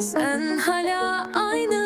Sen hala aynı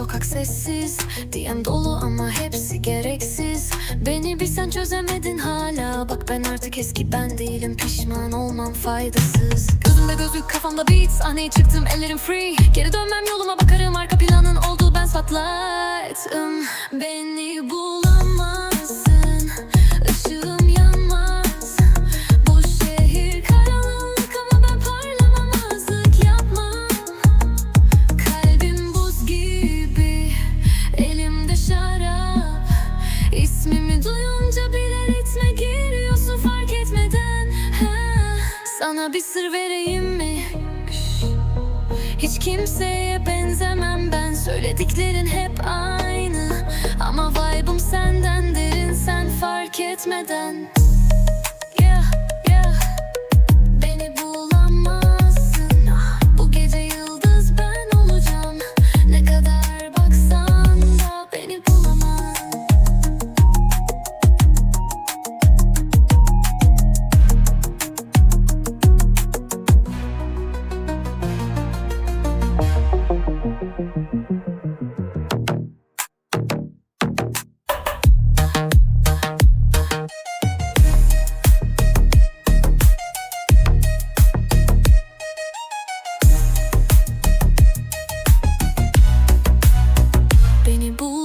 sokak sessiz DM dolu ama hepsi gereksiz. Beni bir sen çözemedin hala. Bak ben artık eski ben değilim pişman olmam faydasız. Gözümde gözlük kafamda beat Sahneye çıktım ellerim free. Geri dönmem yoluma bakarım. Arka planın oldu ben spotlight'ım. Beni bulamazsın Sana bir sır vereyim mi? Hiç kimseye benzemem ben. Söylediklerin hep aynı. Ama vibe'ım senden derin. Sen fark etmeden Beni bulamazsın